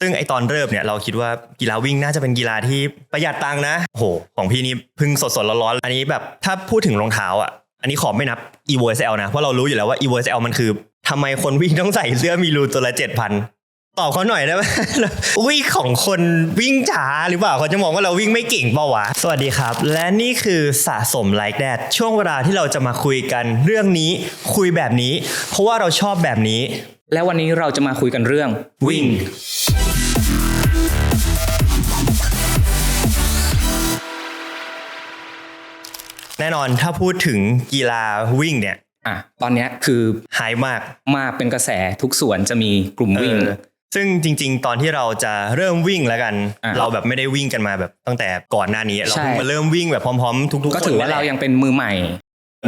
ซึ่งไอตอนเริ่มเนี่ยเราคิดว่ากีฬาวิ่งน่าจะเป็นกีฬาที่ประหยัดตังค์นะโหของพี่นี่พึ่งสดๆร้อนๆอันนี้แบบถ้าพูดถึงรองเท้าอะอันนี้ขอไม่นับ evo sl นะเพราะเรารู้อยู่แล้วว่า evo sl มันคือทำไมคนวิ่งต้องใส่เสื้อมีรูตัวละเจ็ดพัน ตอบเขาหน่อยได้ไหมวิ่งของคนวิ่งช้าหรือเปล่าเขาจะมองว่าเราวิ่งไม่เก่งเปล่าวะ สวัสดีครับ และนี่คือสะสม like that ช่วงเวลาที่เราจะมาคุยกันเรื่องนี้คุยแบบนี้ เพราะว่าเราชอบแบบนี้ และวันนี้เราจะมาคุยกันเรื่องวิ่ง แน่นอนถ้าพูดถึงกีฬาวิ่งเนี่ยอะตอนเนี้ยคือหายมาก มาเป็นกระแสทุกส่วนจะมีกลุ่มวิ่ง เออ ซึ่งจริง ๆ ตอนที่เราจะเริ่มวิ่งแล้วกันอะเราแบบไม่ได้วิ่งกันมาแบบตั้งแต่ก่อนหน้านี้เราใช่เพิ่งมาเริ่มวิ่งแบบพร้อมๆ ทุกๆคนก็ถือว่าเรายังเป็นมือใหม่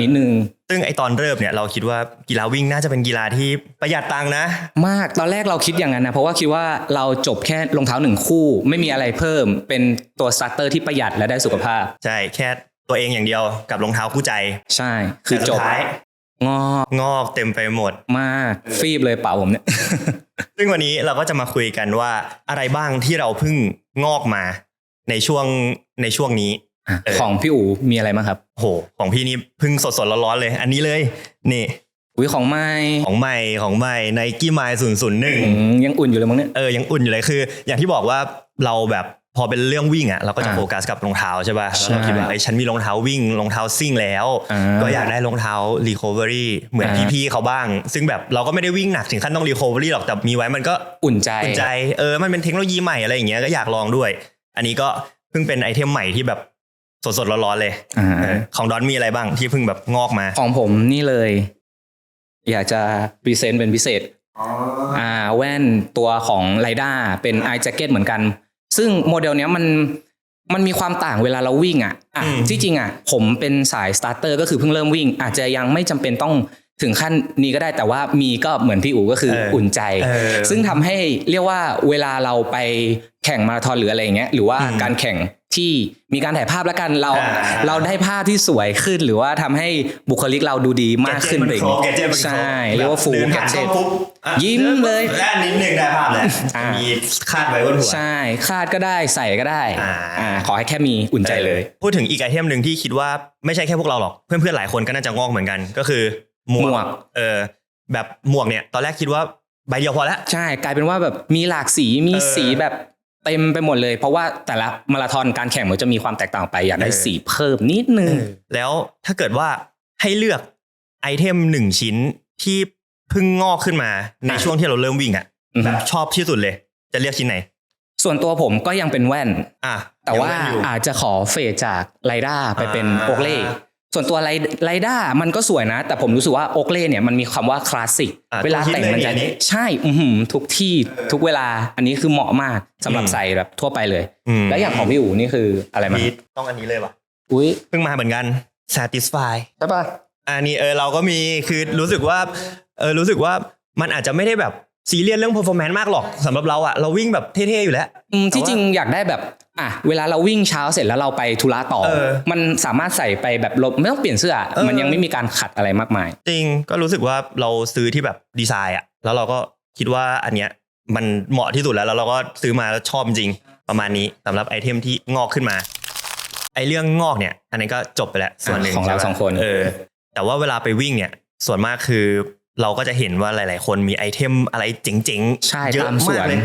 นิดนึง ซึ่งไอตอนเริ่มเนี่ยเราคิดว่ากีฬาวิ่งน่าจะเป็นกีฬาที่ประหยัดตังค์นะ มากตอนแรกเราคิดอย่างนั้นนะเพราะว่าคิดว่าเราจบแค่รองเท้าหนึ่งคู่ ไม่มีอะไรเพิ่ม เป็นตัวสตาร์เตอร์ที่ประหยัดและได้สุขภาพ ใช่แค่ตัวเองอย่างเดียวกับรองเท้าคู่ใจ ใช่ คือแต่จสุบดท้าย งอกงอกเต็มไปหมดมากฟีบเลยเปล่าผมเนี่ย ซึ่งวันนี้เราก็จะมาคุยกันว่าอะไรบ้างที่เราเพิ่งงอกมาในช่วงในช่วงนี้เออของพี่อู๋มีอะไรบ้างครับโหของพี่นี่เพิ่งสดๆร้อนๆเลย อันนี้เลย นี่อุ้ยของไม่ของใหม่ของใหม่ในกี้ไมล์ศูนย์ศูนย์หนึ่งอืมยังอุ่นอยู่เลยมั้งเนี่ยเออยังอุ่นอยู่เลยคือ อย่างที่บอกว่าเราแบบ พอเป็นเรื่องวิ่งอะเราก็จะอ่าโฟกัสกับรองเท้าใช่ป่ะใช่แล้วเราคิดว่าไอ้ยฉันมีรองเท้าวิ่งรองเท้าซิ่งแล้วอ่าก็อยากได้รองเท้า recovery เหมือนอ่าพี่ๆเขาบ้าง ซึ่งแบบเราก็ไม่ได้วิ่งหนักถึงขั้นต้อง recovery หรอกแต่มีไว้มันก็อุ่นใจอุ่นใจเออมันเป็นเทคโนโลยีใหม่อะไรอย่างเงี้ยก็อยากลองด้วย อันนี้ก็เพิ่งเป็นไอเทมใหม่ที่แบบสดๆร้อนๆเลยอ่าเออของดอนมีอะไรบ้างที่เพิ่งแบบงอกมา ของผมนี่เลย อยากจะพรีเซนต์เป็นพิเศษอ่าแว่นตัวของไ i ด้าเป็นไอแจ็คเก็ตเหมือนกัน ซึ่งโมเดลเนี้ยมันมันมีความต่างเวลาเราวิ่งอะอะอืมที่จริงอะ ผมเป็นสายสตาร์เตอร์ก็คือเพิ่งเริ่มวิ่ง อาจจะยังไม่จำเป็นต้องถึงขั้นนี้ก็ได้แต่ว่ามีก็เหมือนพี่อู๋ก็คือเอออุ่อุ่นใจเออซึ่งทำให้เรียกว่าเวลาเราไปแข่งมาราธอนหรืออะไรอย่างเงี้ยหรือว่าอืมการแข่ง ที่มีการถ่ายภาพแล้วกันเราอ่าเราได้ภาพที่สวยขึ้น หรือว่าทำให้บุคลิกเราดูดีมากขึ้นแกไปเจอีมันกครบแกเจมันครบใช่เรียกว่าฟูลเดินแกผ่านเจกล้องปุ๊บอะยิ้มเลยและนิดนึงได้ภาพแล้วอ่ามีมีคาดไว้บนหัวใช่คาดก็ได้ใส่ก็ได้อ่าอ่าขอให้แค่มีอุ่นใจเลย พูดถึงอีกไอเทมหนึ่งที่คิดว่าไม่ใช่แค่พวกเราหรอกเพื่อนๆหลายคนก็น่าจะงอกเหมือนกันก็คือหมวหมวกเออแบบหมวกเนี่ย ตอนแรกคิดว่าใบเดียวพอแล้วใช่ กลายเป็นว่าแบบมีหลากสีมีเออสีแบบ เต็มไปหมดเลย เพราะว่าแต่ละมาราธอนการแข่งมันจะมีความแตกต่างไปอยากได้เออสีเพิ่มนิดนึงแล้วถ้าเกิดว่าให้เลือกไอเทมหนึ่งชิ้นที่เพิ่งงอกขึ้นมาในอะช่วงที่เราเริ่มวิ่งอะอือฮึแบบชอบที่สุดเลย จะเลือกชิ้นไหน ส่วนตัวผมก็ยังเป็นแว่นอะแต่ว่ายังไม่อยู่อาจจะขอเฟดจากไลด้าไปเป็นอ่าโอกเล่ ส่วนตัวไลไลด้ามันก็สวยนะ แต่ผมรู้สึกว่าโอกเล่เนี่ยมันมีคำว่าคลาสสิกอะเวลาแต่งมันทุกที่เลยจะอันนี้ใช่อื้อหือทุกที่ทุกเวลา อันนี้คือเหมาะมากสำหรับอืมใส่แบบทั่วไปเลยมแล้วอย่างของพี่อู๋นี่คืออะไรมาพีทต้องอันนี้เลยว่ะอุ้ยเพิ่งมาเหมือนกัน satisfy ใช่ปะอันนี้เออเราก็มีคือรู้สึกว่าเออรู้สึกว่ามันอาจจะไม่ได้แบบซีเรียสเรื่อง performance มากหรอกสำหรับเราอะเราวิ่งแบบเท่ๆอยู่แล้วอืมที่แต่ว่าจริงอยากได้แบบ อะเวลาเราวิ่งเช้าเสร็จแล้วเราไปธุระต่อเออมันสามารถใส่ไปแบบลบไม่ต้องเปลี่ยนเสื้อเออมันยังไม่มีการขัดอะไรมากมาย จริงก็รู้สึกว่าเราซื้อที่แบบดีไซน์อะแล้วเราก็คิดว่าอันเนี้ยมันเหมาะที่สุดแล้วแล้วเราก็ซื้อมาแล้วชอบจริงประมาณนี้สำหรับไอเทมที่งอกขึ้นมา ไอเรื่องงอกเนี่ย อันนี้นก็จบไปแล้วส่วนหนึ่งของเราใช่ปะสองคนเออ แต่ว่าเวลาไปวิ่งเนี่ย ส่วนมากคือเราก็จะเห็นว่าหลาย ๆ คนมีไอเทมอะไรเจ๋งๆใช่เยอะตามสมาวนกเลย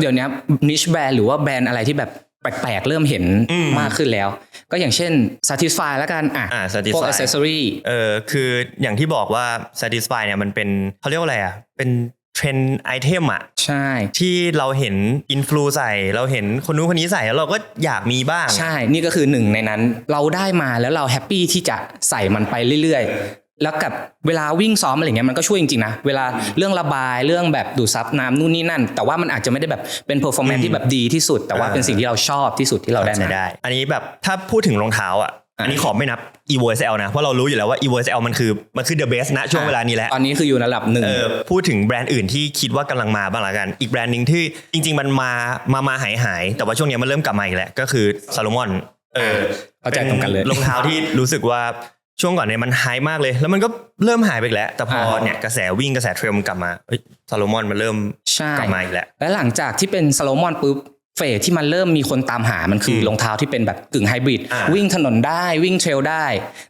เดี๋ยวนี้นิชแบรนด์หรือว่าแบรนด์อะไรที่แบบ แปลกๆ เริ่มเห็นอืมมากขึ้นแล้ว ก็อย่างเช่น Satisfy แล้วกันอะอ่าพวก satisfy accessory เออคืออย่างที่บอกว่า satisfy เนี่ยมันเป็นเขาเรียกว่าอะไรอะเป็นเทรนด์ไอเทมอะใช่ที่เราเห็นอินฟลูใส่ เราเห็นคนนู้นคนนี้ใส่แล้วเราก็อยากมีบ้าง ใช่ นี่ก็คือหนึ่งในนั้น เราได้มาแล้วเราแฮปปี้ที่จะใส่มันไปเรื่อยๆ แล้วกับเวลาวิ่งซ้อมอะไรเงี้ยมันก็ช่วยจริงๆนะเวลาเรื่องระบายเรื่องแบบดูดซับน้ำนู่นนี่นั่น แต่ว่ามันอาจจะไม่ได้แบบเป็นเพอร์ฟอร์แมนอืมที่แบบดีที่สุด แต่ว่าอ่าเป็นสิ่งที่เราชอบที่สุดที่เราได้ใช้มาได้ อันนี้แบบถ้าพูดถึงรองเท้าอะอะอันนี้ขอไม่นับ evo sl นะ เพราะเรารู้อยู่แล้วว่า evo sl มันคือมันคือ the best นะช่วงเวลานี้แหละตอนนี้คืออยู่ระดับหนึ่งเออพูดถึงแบรนด์อื่นที่คิดว่ากำลังมาบ้างละกัน อีกแบรนด์หนึ่งที่จริง ๆ มันมามามาหายหายแต่ว่าช่วงนี้มันเริ่มกลับมาอีกแล้วก็คือซา l ลมอนเออเข้าใจตรงกันเลยรองเท้าที่รู้สึกว่า ช่วงก่อนเนี่ยมันหายมากเลย แล้วมันก็เริ่มหายไปอีกแล้ว แต่พออ่าเนี่ยกระแสวิ่งกระแสเทรลมันกลับมาเอ้ยซาโลมอนมันเริ่มใช่กลับมาอีกแล้วและหลังจากที่เป็นสโลมอนปุ๊บเฟสที่มันเริ่มมีคนตามหามันคืออมรองเท้าที่เป็นแบบกึ่งไฮบริดอ่าวิ่งถนนได้วิ่งเทรลได้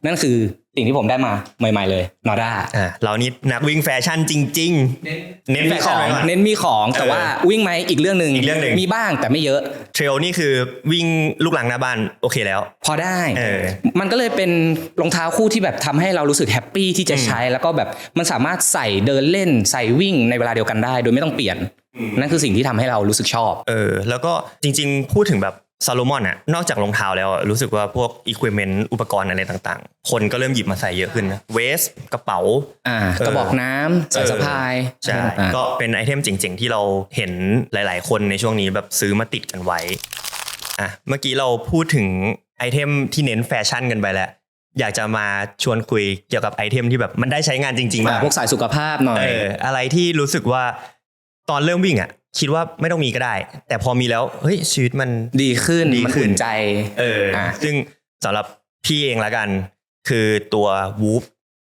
นั่นคือ สิ่งที่ผมได้มาใหม่ ๆ เลยนอด้าอ่าเรานี่นักวิ่งแฟชั่นจริง ๆ เน้นแฟมีขชั่นองไว้ก่อนเน้นมีของแต่เออว่าวิ่งไหมอีกเรื่องหนึ่งอีกเรื่องหนึ่งมีบ้างแต่ไม่เยอะเทรลนี่คือวิ่งลูกหลังหน้าบ้านโอเคแล้ว พอได้เออมันก็เลยเป็นรองเท้าคู่ที่แบบทำให้เรารู้สึกแฮปปี้ที่จะใช้แล้วก็แบบมันสามารถใส่เดินเล่นใส่วิ่งในเวลาเดียวกันได้ โดยไม่ต้องเปลี่ยนนั่นคือสิ่งที่ทำให้เรารู้สึกชอบ เออ แล้วก็จริง ๆ พูดถึงแบบ ซาโลมอนอะนอกจากรองเท้าแล้วอะรู้สึกว่าพวกอุปกรณ์อุปกรณ์อะไรต่างๆ คนก็เริ่มหยิบมาใส่เยอะขึ้นนะเวสกระเป๋าอ่าเออกระบอกน้ำสายสะพายใช่อ่าก็เป็นไอเทมเจ๋งๆ ที่เราเห็นหลายๆ คนในช่วงนี้แบบซื้อมาติดกันไว้อะเมื่อกี้เราพูดถึงไอเทมที่เน้นแฟชั่นกันไปแล้วอยากจะมาชวนคุยเกี่ยวกับไอเทมที่แบบมันได้ใช้งานจริงๆอ่าบ้างพวกสายสุขภาพหน่อยเอออะไรที่รู้สึกว่า ตอนเริ่มวิ่งอะ คิดว่าไม่ต้องมีก็ได้ แต่พอมีแล้วเฮ้ยชีวิตมันดีขึ้นดีมันขึ้นอุ่นใจ เอออะซึ่งสำหรับพี่เองละกัน คือตัววูฟ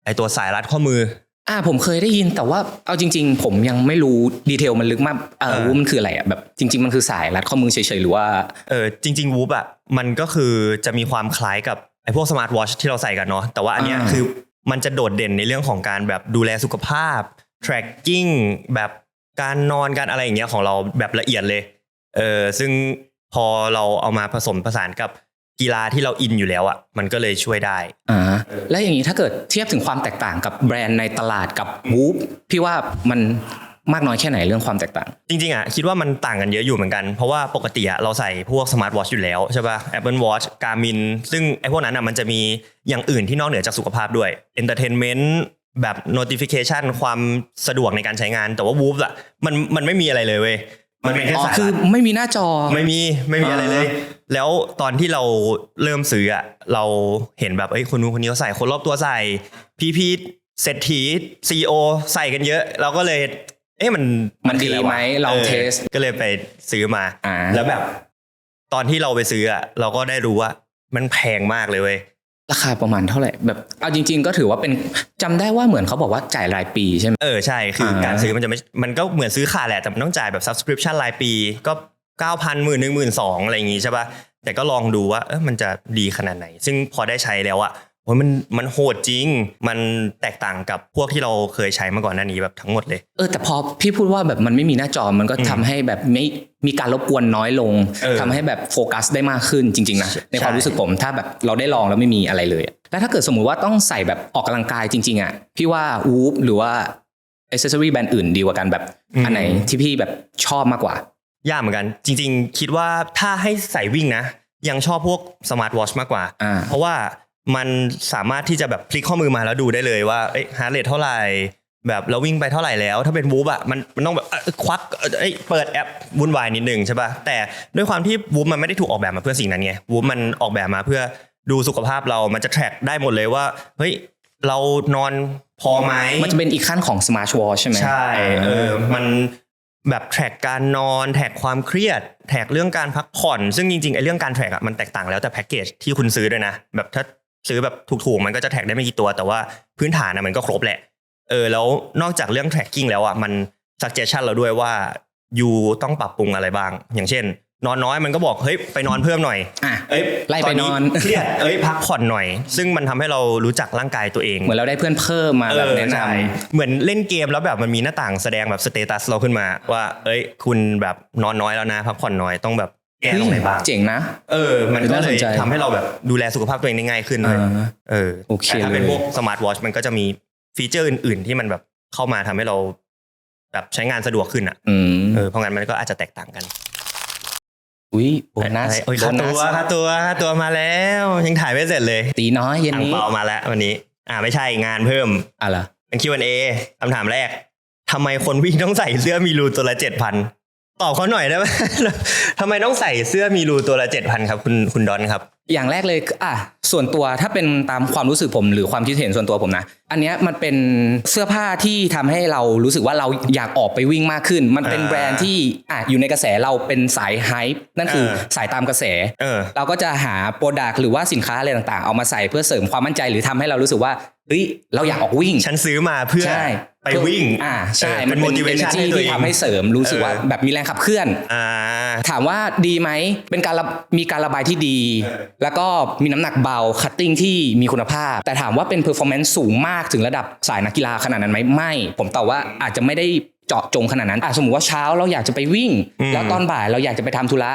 ไอตัวสายรัดข้อมือ อ่าผมเคยได้ยินแต่ว่าเอาจริง ๆ ผมยังไม่รู้ดีเทลมันลึกมากเออเออว่ามันคืออะไรอะแบบจริง ๆ มันคือสายรัดข้อมือเฉยๆหรือว่าเออจริง ๆ วูฟอะมันก็คือจะมีความคล้ายกับไอพวกสมาร์ทวอชที่เราใส่กันเนาะแต่ว่าอันเนี้ยอ่าคือมันจะโดดเด่นในเรื่องของการแบบดูแลสุขภาพ tracking แบบ การนอนการอะไรอย่างเงี้ยของเราแบบละเอียดเลย เออซึ่งพอเราเอามาผสมผสานกับกีฬาที่เราอินอยู่แล้วอะมันก็เลยช่วยได้อ่าแล้วอย่างนี้ถ้าเกิดเทียบถึงความแตกต่างกับแบรนด์ในตลาดกับวูฟพี่ว่ามันมากน้อยแค่ไหนเรื่องความแตกต่าง จริงๆอะคิดว่ามันต่างกันเยอะอยู่เหมือนกัน เพราะว่าปกติอะเราใส่พวกสมาร์ทวอชอยู่แล้วใช่ป่ะ Apple Watch Garmin ซึ่งไอ้พวกนั้นอะมันจะมีอย่างอื่นที่นอกเหนือจากสุขภาพด้วย Entertainment แบบ notification ความสะดวกในการใช้งาน แต่ว่า Whoop อะมันมันไม่มีอะไรเลยเว้ยมันเป็นแค่อ๋อสายคือรัดไม่มีหน้าจอไม่มีไม่มีอะไรเลยอ่แล้วตอนที่เราเริ่มซื้ออะเราเห็นแบบเอ้ยคนนู้นคนนี้เขาใส่คนรอบตัวใส่ พี่พีเศรษฐีซีโอใส่กันเยอะ เราก็เลยเอ๊ะมันมันดีคืออะรวะไหมลองออเทสก็เลยไปซื้อมาอ่าแล้วแบบ ตอนที่เราไปซื้ออะเราก็ได้รู้ว่ามันแพงมากเลยเว้ย ราคาประมาณเท่าไหร่แบบเอาจริง ๆ ก็ถือว่าเป็นจำได้ว่าเหมือนเขาบอกว่าจ่ายรายปีใช่ไหมเออใช่คืออาการซื้อมันจะไม่มันก็เหมือนซื้อขาดแหละแต่มันต้องจ่ายแบบ subscription รายปีก็เก้าพันหมื่นหนึ่งหมื่นสองอะไรอย่างงี้ใช่ป่ะแต่ก็ลองดูว่าเออมันจะดีขนาดไหน ซึ่งพอได้ใช้แล้วอะ โอ้ยมันมันโหดจริง มันแตกต่างกับพวกที่เราเคยใช้มาก่อนหน้านี้แบบทั้งหมดเลย เออแต่พอพี่พูดว่าแบบมันไม่มีหน้าจอมันก็ทำให้แบบไม่มีการรบกวนน้อยลงเออทำให้แบบโฟกัสได้มากขึ้นจริงๆนะใช่ในความรู้สึกผมถ้าแบบเราได้ลองแล้วไม่มีอะไรเลยอะแล้วถ้าเกิดสมมุติว่าต้องใส่แบบออกกำลังกายจริง ๆอะพี่ว่าวูฟหรือว่าอ c เซ s ซอรี่แบรนด์อื่นดีกว่ากันแบบอันไหนที่พี่แบบชอบมากกว่ายากเหมือนกัน จริง ๆ คิดว่าถ้าให้ใส่วิ่งนะ ยังชอบพวกสมาร์ทวอชมากกว่าอ่าเพราะว่า มันสามารถที่จะแบบพลิกข้อมือมาแล้วดูได้เลยว่าเอ้ยฮาร์ดเรทเท่าไหร่แบบเราวิ่งไปเท่าไหร่แล้ว ถ้าเป็นวูบอะมันมันต้องแบบเอ้ยควักเอ้ยเปิดแอปวุ่นวายนิดนึงใช่ป่ะแต่ด้วยความที่วูบมันไม่ได้ถูกออกแบบมาเพื่อสิ่งนั้นไงวูบมันออกแบบมาเพื่อดูสุขภาพเรามันจะแทร็กได้หมดเลยว่าเฮ้ยเรานอนพอไหมมันจะเป็นอีกขั้นของ Smart Watch ใช่ไหมใช่เออมันแบบแทร็กการนอนแทร็กความเครียด แทร็กเรื่องการพักผ่อน ซึ่งจริงๆไอ้เรื่องการแทร็กอะมันแตกต่างแล้วแต่แพ็กเกจที่คุณซื้อด้วยนะ แบบถ้า ซื้อแบบถูกๆมันก็จะแทร็กได้ไม่กี่ตัว แต่ว่าพื้นฐานอะมันก็ครบแหละ เออแล้วนอกจากเรื่อง tracking แล้วอะมัน suggestion เราด้วยว่ายูต้องปรับปรุงอะไรบ้าง อย่างเช่น นอนน้อยมันก็บอกเฮ้ยไปนอนเพิ่มหน่อยอะเอ้ยไล่ไปนอนเครียดเอ้ยพักผ่อนหน่อย ซึ่งมันทำให้เรารู้จักร่างกายตัวเอง เหมือนเราได้เพื่อนเพิ่มมาแบบแนะนเออใช่เหมือนเล่นเกมแล้วแบบมันมีหน้าต่างแสดงแบบสเตตัสเราขึ้นมาว่า เอ้ย คุณแบบนอนน้อยแล้วนะ พักผ่อนน้อยต้องแบบำ แก้ตรงไหนบ้างเจ๋งนะ เออ มันก็น่าเลสนยใจทำให้เราแบบดูแลสุขภาพตัวเองได้ง่ายขึ้นเลยอ่าเออโอเคแต่ถ้าเป็นเลยพวกสมาร์ทวอชมันก็จะมีฟีเจอร์อื่น ๆ ที่มันแบบเข้ามาทำให้เรา แบบใช้งานสะดวกขึ้นอะอืมเออเพราะงั้นมันก็อาจจะแตกต่างกันอุ้ยโบนัสโอ้ยค่าตัวค่าตัวค่าตัวมาแล้ว ยังถ่ายไม่เสร็จเลย ตีน้อยเย็นอ่างนี้เปามาแล้ววันนี้ อ่าไม่ใช่งานเพิ่มอะไรเป็น Q&A คำถามแรกทำไมคนวิ่งต้องใส่เสื้อมีรูตัวละเจ็ดพัน ตอบเขาหน่อยได้ไหมทำไมต้องใส่เสื้อมีรูตัวละเจ็ดพันครับ คุณคุณดอนครับ อย่างแรกเลยคืออะส่วนตัวถ้าเป็นตามความรู้สึกผมหรือความคิดเห็นส่วนตัวผมนะ อันเนี้ยมันเป็นเสื้อผ้าที่ทำให้เรารู้สึกว่าเราอยากออกไปวิ่งมากขึ้น มันเป็นอ่าแบรนด์ที่อะอยู่ในกระแสเราเป็นสายไฮป์นั่นคือเออสายตามกระแสเออเราก็จะหาโปรดักต์หรือว่าสินค้าอะไรต่างๆ เอามาใส่เพื่อเสริมความมั่นใจหรือทำให้เรารู้สึกว่า เฮ้ยเราอยากออกวิ่ง ฉันซื้อมาเพื่อใช่ไปวิ่ง อ่าใช่เออเป็น motivation energy ให้ตัวเองที่ทำให้เสริมรู้สึกว่าเออแบบมีแรงขับเคลื่อนอ่าถามว่าดีไหม เป็นการระมีการระบายที่ดี แล้วก็มีน้ำหนักเบา คัตติ้งที่มีคุณภาพ แต่ถามว่าเป็นเพอร์ฟอร์แมนซ์สูงมากถึงระดับสายนักกีฬาขนาดนั้นไหมไม่ ผมตอบว่าอาจจะไม่ได้เจาะจงขนาดนั้นอะสมมติว่าเช้าเราอยากจะไปวิ่งอืมแล้วตอนบ่ายเราอยากจะไปทำธุระ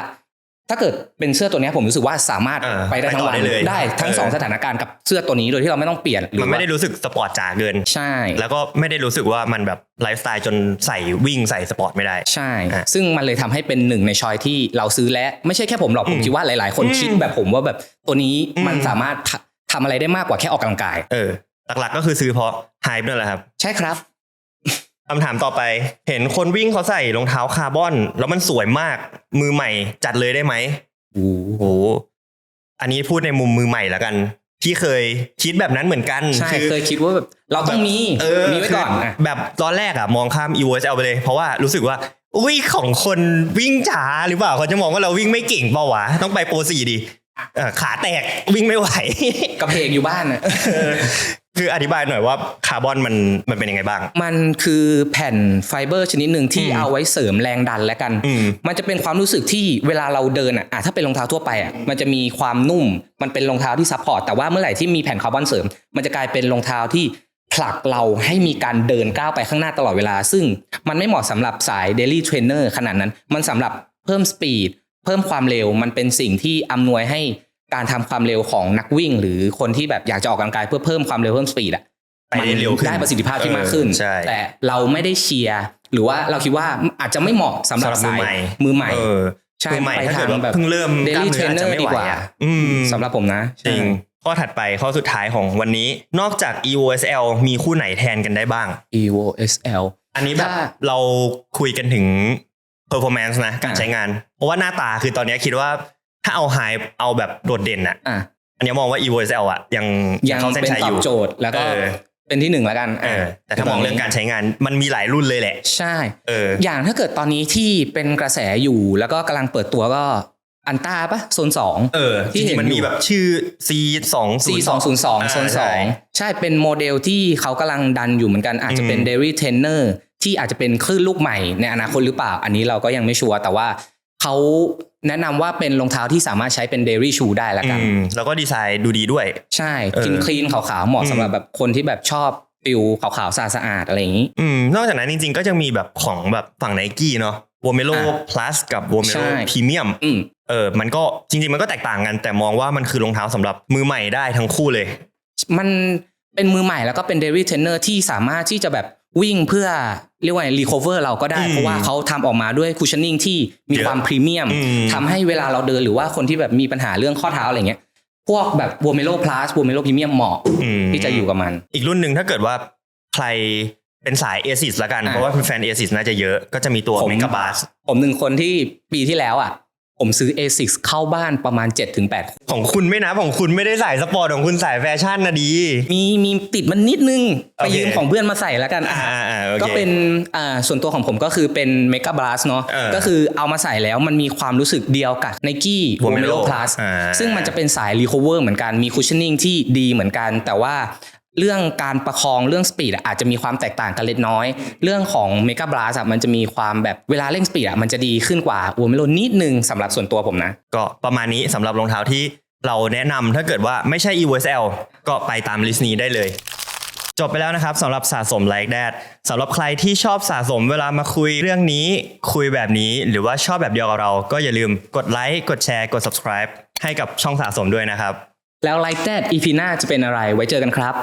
ถ้าเกิดเป็นเสื้อตัวเนี้ยผมรู้สึกว่าสามารถเออไปได้ทั้งวันไปต่อได้เลยได้ทั้งเออสองสถานการณ์กับเสื้อตัวนี้โดยที่เราไม่ต้องเปลี่ยนหรือมันไม่ว่าได้รู้สึกสปอร์ตจ๋าเกินใช่ แล้วก็ไม่ได้รู้สึกว่ามันแบบไลฟ์สไตล์จนใส่วิ่งใส่สปอร์ตไม่ได้ใช่อะซึ่งมันเลยทำให้เป็นหนึ่งในชอยที่เราซื้อและไม่ใช่แค่ผมหรอกผมอืมคิดว่าหลาย ๆ คนอืมคิดแบบผมว่าแบบตัวนี้มันอืมสามารถทำทำอะไรได้มากกว่าแค่ออกกำลังกายเออหลักๆก็คือซื้อเพราะไฮป์นั่นแหละครับ ใช่ครับ คำถามต่อไป เห็นคนวิ่งเขาใส่รองเท้าคาร์บอน แล้วมันสวยมาก มือใหม่จัดเลยได้ไหมโอ้โห อันนี้พูดในมุมมือใหม่แล้วกัน ที่เคยคิดแบบนั้นเหมือนกันใช่คือเคยคิดว่าแบบเราต้องมีเออมีไว้ก่อนคือะแบบตอนแรกอะมองข้าม e v o s l ไปเลย เพราะว่ารู้สึกว่า อุ้ยของคนวิ่งช้าหรือเปล่าเขาจะมองว่าเราวิ่งไม่เก่งเปล่าวะต้องไปโปรสี่ดิเออขาแตกวิ่งไม่ไหวกระเพกอยู่บ้านอะ คืออธิบายหน่อยว่าคาร์บอนมันมันเป็นยังไงบ้าง มันคือแผ่นไฟเบอร์ชนิดหนึ่งที่อืมเอาไว้เสริมแรงดันแล้วกันอืมมันจะเป็นความรู้สึกที่เวลาเราเดินอะอะถ้าเป็นรองเท้าทั่วไปอะมันจะมีความนุ่ม มันเป็นรองเท้าที่ซัพพอร์ตแต่ว่าเมื่อไหร่ที่มีแผ่นคาร์บอนเสริม มันจะกลายเป็นรองเท้าที่ผลักเราให้มีการเดินก้าวไปข้างหน้าตลอดเวลา ซึ่งมันไม่เหมาะสำหรับสาย daily trainer ขนาดนั้น มันสำหรับเพิ่มสปีดเพิ่มความเร็วมันเป็นสิ่งที่อำนวยให้ การทำความเร็วของนักวิ่ง หรือคนที่แบบอยากจะออกกำลังกายเพื่อเพิ่มความเร็วเพิ่มสปีดอะไปได้เร็วขึ้นได้ประสิทธิภาพที่มากขึ้นเออใช่แต่เราไม่ได้เชียร์หรือว่าเราคิดว่าอาจจะไม่เหมาะสำหรับสำหรับมือสายใหม่มือใหม่เออใช่มือใหม่ไปถ้าเกิดทางว่าแบบเพิ่งเริ่ม daily กล้ามเนื้ออาจจะ trainer ไม่ดีไหวกว่าอะอืมสำหรับผมนะจริงข้อถัดไปข้อสุดท้ายของวันนี้นอกจาก EOSL มีคู่ไหนแทนกันได้บ้าง evo sl อันนี้แบบถ้าเราคุยกันถึง performance นะการอะใช้งาน เพราะว่าหน้าตาคือตอนนี้คิดว่า ถ้าเอา hype เอาแบบโดดเด่นอะอะอันนี้มองว่า EOSL อะยังยังเข้าเส้นเป็นชัยตออบยู่โจทย์แล้วก็เออเป็นที่หนึ่งแล้วกันเออแต่ถ้ามองเรื่องการใช้งานมันมีหลายรุ่นเลยแหละ ใช่เอออย่างถ้าเกิดตอนนี้ที่เป็นกระแสอยู่ แล้วก็กำลังเปิดตัวก็อันต้าปะโซนสองเออ ที่ที่เห็นมันมีอยู่แบบชื่อ C สอง C 2 0 2โซนสองใช่เป็นโมเดลที่เขากำลังดันอยู่เหมือนกันอาจจะเป็นอืม Dairy Trainer ที่อาจจะเป็นคลื่นลูกใหม่ในอนาคตหรือเปล่า อันนี้เราก็ยังไม่ชัวร์แต่ว่าเขา แนะนำว่าเป็นรองเท้าที่สามารถใช้เป็น Dairy Shoe ได้แล้วกันอืมแล้วก็ดีไซน์ดูดีด้วย ใช่เออกินคลีนขาวๆเหมาะอืมสำหรับแบบคนที่แบบชอบฟิลขาวๆสะอาดๆอะไรอย่างนี้อืมนอกจากนั้นจริงๆ ก็จะมีแบบของแบบฝั่งไนกี้เนาะ w o m e l o อะ plus กับ w o m e l o ใช่ Premium อืมเออมันก็จริงๆ มันก็แตกต่างกัน แต่มองว่ามันคือรองเท้าสำหรับมือใหม่ได้ทั้งคู่เลย มันเป็นมือใหม่แล้วก็เป็น Dairy Trainer ที่สามารถที่จะแบบ วิ่งเพื่อเรียกว่ารีคอเวอร์เราก็ได้อืมเพราะว่าเขาทำออกมาด้วยคุชชั่นนิ่งที่มีเยอะความพรีเมียมอืมทำให้เวลาเราเดินหรือว่าคนที่แบบมีปัญหาเรื่องข้อเท้าอะไรเงี้ยพวกแบบ w o m e l o Plus w o m e l o Premium เหมาะอืมที่จะอยู่กับมัน อีกรุ่นหนึ่งถ้าเกิดว่าใครเป็นสาย ASIS ละกันอะเพราะว่าเป็นแฟน ASIS น่าจะเยอะก็จะมีตัวผม Mega Bus ผมหนึ่งคนที่ปีที่แล้วอะ ผมซื้อ A6 เข้าบ้านประมาณ 7-8ของคุณไม่นะของคุณไม่ได้สายสปอร์ตของคุณสายแฟชั่นนะดี มีมีติดมันนิดนึง ไปโอเคยืมของเพื่อนมาใส่แล้วกันอ่าอ่าอ่าโอเค ก็เป็นอ่าส่วนตัวของผมก็คือเป็น Mega Blast เนาะเออก็คือเอามาใส่แล้วมันมีความรู้สึกเดียวกับ Nike Vomero Vomero Plus อ่า ซึ่งมันจะเป็นสาย Recover เหมือนกันมี Cushioning ที่ดีเหมือนกัน แต่ว่า เรื่องการประคองเรื่องสปีดอาจจะมีความแตกต่างกันเล็กน้อย เรื่องของ Mega Blast อะมันจะมีความแบบเวลาเร่งสปีดอะมันจะดีขึ้นกว่า Vomero นิดนึงสำหรับส่วนตัวผมนะ ก็ประมาณนี้สำหรับรองเท้าที่เราแนะนำถ้าเกิดว่าไม่ใช่ EOSL ก็ไปตามลิสต์นี้ได้เลย จบไปแล้วนะครับสำหรับสะสม like that สำหรับใครที่ชอบสะสมเวลามาคุยเรื่องนี้ คุยแบบนี้หรือว่าชอบแบบเดียวกับเรา ก็อย่าลืมกดไลค์กดแชร์กด subscribe ให้กับช่องสะสมด้วยนะครับ แล้ว Like That EP หน้าจะเป็นอะไรไว้เจอกันครับ